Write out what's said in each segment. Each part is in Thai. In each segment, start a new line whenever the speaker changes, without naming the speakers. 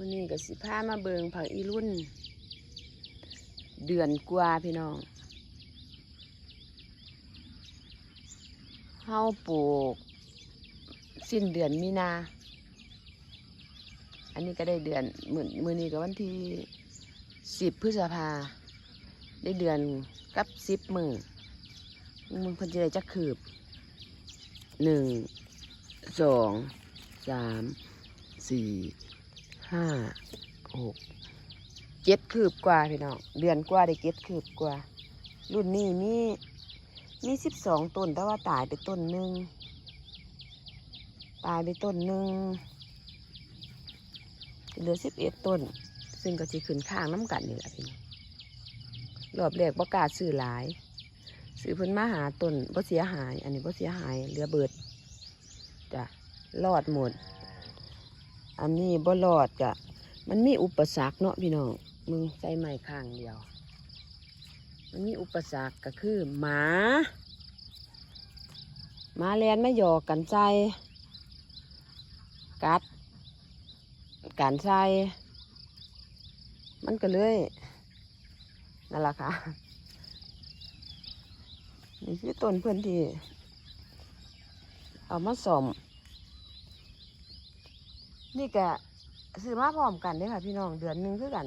มื้อนี้ก็สิพามาเบิงผักอีรุ่น เดือนกว่าพี่น้องเฮาปลูก สิ้นเดือนมีนา อันนี้ก็ได้เดือนมือมือนี้ก็วันที่สิบพฤษภา ได้เดือนกับสิบมือมึงเพิ่นจะได้จักคืบหนึ่งสองสามสี่ ห้าหกเจ็ดคืบกว่าพี่น้องเดือนกว่าได้เจ็ดคืบกว่า รุ่นนี้มีมีสิบสองต้นแต่ว่าตายไปต้นหนึ่งตายไปต้นหนึ่งเหลือสิบเอ็ดต้น ซึ่งก็จะขึ้นข้างน้ำกันนี่แหละพี่น้องรอบแรกประกาศซื้อหลายซื้อพิ่นมาหาต้นบ่เสียหาย อันนี้บ่เสียหาย เหลือเบิดจ้ะรอดหมด อันนี้บ่รอดจ้ะมันมีอุปสรรคเนาะพี่น้องมึงใส่ไม้ข้างเดียว มันมีอุปสรรคก็คือหมาหมาแลนไม่หยอกกันใจ กัดการใส่มันก็เลยนั่นแหละค่ะนี่คือต้นเพื่อนที่ เอามาสม นี่กะซื้อมาพร้อมกันเด้ค่ะพี่น้องเดือนหนึ่งคือกัน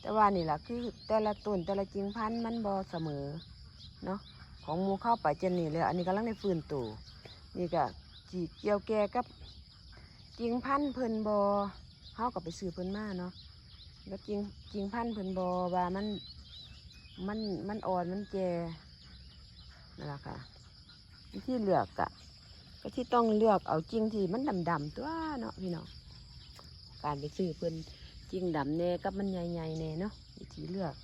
แต่ว่านี่แหละคือแต่ละต้นแต่ละกิ่งพันธุ์มันบอเสมอเนาะของมูเข้าไปเจนนี่เลยอันนี้กำลังในฟื้นตัวนี่กะจีเกี่ยวแก่กับกิ่งพันธุ์เพิ่นบอเข้ากับไปซื้อเพิ่นมาเนาะแล้วกิ่งกิ่งพันธุ์เพิ่นบอว่ามันมันมันอ่อนมันแก่นั่นแหละค่ะวิธีเลือกกะ ก็ที่ต้องเลือกเอาจริงที่มันดำๆตัวเนาะพี่น้องการไปซื้อเพิ่อนจริงดำแน่กับมันใหญ่ๆแน่เนาะวิธีเลือก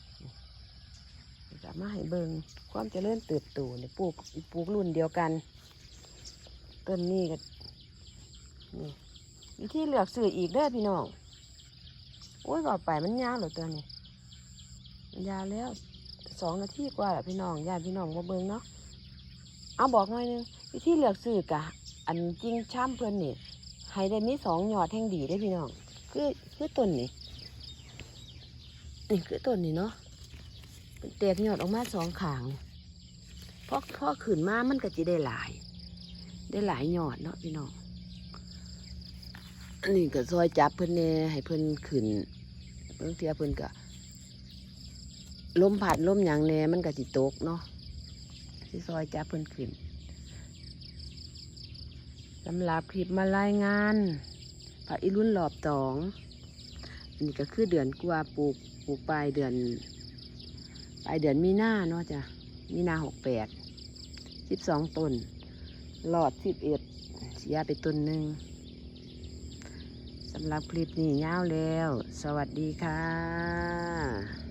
นี่ก็มาให้เบิงความเจริญเติบโตเนี่ยปลูกปลูกรุ่นเดียวกันต้นนี้ก็นี่วิธีเลือกซื้ออีกเด้อพี่น้องโอ้ยบอกไปมันยาวเหลือตัวนี้มันยาวแล้วสองนาทีกว่าแหละพี่น้องญาติพี่น้องมาเบิงเนาะเอาบอกหน่อยหนึง วิธีเลือกซื้อกะ อันจริงช่ำเพื่อนนี่ให้ได้มีสองยอดแห่งดีได้พี่น้องคือคือต้นนี่นี่คือต้นนี่เนาะเป็นแตกยอดออกมาสองขางเพราะพอขืนมามันก็จะได้หลาย ได้หลายยอดเนาะพี่น้องอันนี้ก็ซอยจับเพื่อนแหน่ให้เพื่อนขืนบางเทียเพื่อนก็ลมผัดลมหยางแน่มันก็จิตกเนาะที่ซอยจับเพิ่อนขึ้น สำหรับคลิปมารายงานพระอิรุนรอบสอง อันนี้ก็คือเดือนกว่าปลูกปลูกปลายเดือนปลายเดือนมีนาเนาะจ้ะมีนาหกแปดสิบสองต้นหลอดสิบเอ็ดเสียไปต้นหนึ่งสำหรับคลิปนี้ยาวแล้ว สวัสดีค่ะ